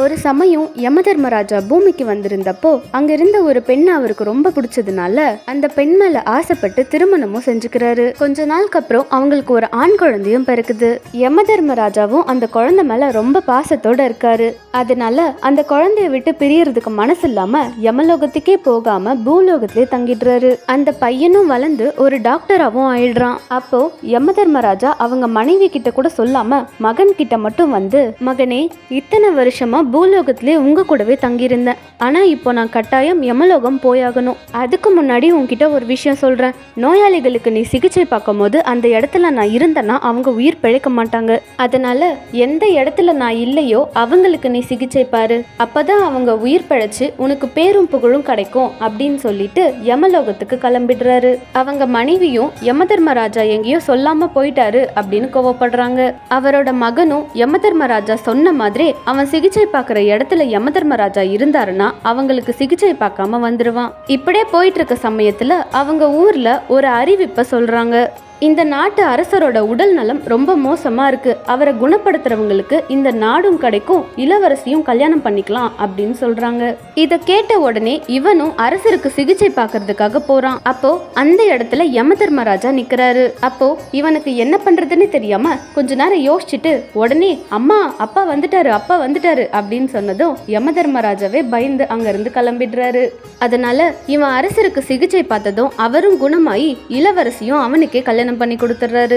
ஒரு சமயம் யமதர்மராஜா பூமிக்கு வந்திருந்தப்போ அங்கிருந்த ஒரு பெண் அவருக்கு ரொம்ப பிடிச்சதுனால அந்த பெண் மேல ஆசைப்பட்டு திருமணமும் செஞ்சுக்கிறாரு. கொஞ்ச நாளுக்கு அப்புறம் அவங்களுக்கு ஒரு ஆண் குழந்தையும் பிறக்குது. யமதர்மராஜாவும் அந்த குழந்தை மேல ரொம்ப பாசத்தோட இருக்காரு. அதனால அந்த குழந்தைய விட்டு பிரியறதுக்கு மனசு இல்லாம யமலோகத்துக்கே போகாம பூலோகத்திலே தங்கிடுறாரு. அந்த பையனும் வளர்ந்து ஒரு டாக்டராகவும் ஆயிடுறான். அப்போ யமதர்மராஜா அவங்க மனைவி கிட்ட கூட சொல்லாம மகன் கிட்ட மட்டும் வந்து மகனே இத்தனை வருஷமா பூலோகத்திலே உங்கள் கூடவே தங்கியிருந்தேன். ஆனால் இப்போ நான் கட்டாயம் யமலோகம் போயாகணும். அதுக்கு முன்னாடி உன்கிட்ட ஒரு விஷயம் சொல்கிறேன் நோயாளிகளுக்கு நீ சிகிச்சை பார்க்கும்போது அந்த இடத்துல நான் இருந்தேன்னா அவங்க உயிர் பிழைக்க மாட்டாங்க. அதனால் எந்த இடத்துல நான் இல்லையோ அவங்களுக்கு நீ சிகிச்சை பாரு. அப்பதான் அவங்க உயிர் பிழைச்சி உனக்கு பேரும் புகழும் கிடைக்கும் அப்படின்னு சொல்லிட்டு யமலோகத்துக்கு கிளம்பிடுறாரு. அவங்க மனைவியும் யமதர்மராஜா எங்கேயோ சொல்லாமல் போயிட்டாரு அப்படின்னு கோவப்படுறாங்க. அவரோட மகனும் யமதர்மராஜா சொன்ன மாதிரி அவன் சிகிச்சை பார்க்குற இடத்துல யமதர்மராஜா இருந்தாருன்னா அவங்களுக்கு சிகிச்சை பார்க்காம வந்துடுவான் இப்படியே போயிட்டு இருக்க சமயத்துல அவங்க ஊர்ல ஒரு அறிவிப்பை சொல்றாங்க. இந்த நாட்டு அரசரோட உடல் நலம் ரொம்ப மோசமாக இருக்குது அவரை குணப்படுத்துறவங்களுக்கு இந்த நாடும் கிடைக்கும் இளவரசியும் கல்யாணம் பண்ணிக்கலாம் அப்படின்னு சொல்கிறாங்க இதை கேட்ட உடனே இவனும் அரசருக்கு சிகிச்சை பார்க்கறதுக்காக போகிறான் அப்போ அந்த இடத்துல யமதர்மராஜா நிற்கிறாரு அப்போ இவனுக்கு என்ன பண்ணுறதுன்னு தெரியாம கொஞ்ச நேரம் யோசிச்சுட்டு உடனே அம்மா அப்பா வந்துட்டாரு அப்பா வந்துட்டாரு அப்படின்னு சொன்னதும் யமதர்மராஜாவே பயந்து அங்கேருந்து கிளம்பிடுறாரு. அதனால இவன் அரசருக்கு சிகிச்சை பார்த்ததும் அவரும் குணமாயி இளவரசியும் அவனுக்கே கல்யாணம் பண்ணி கொடுத்துட்றாரு.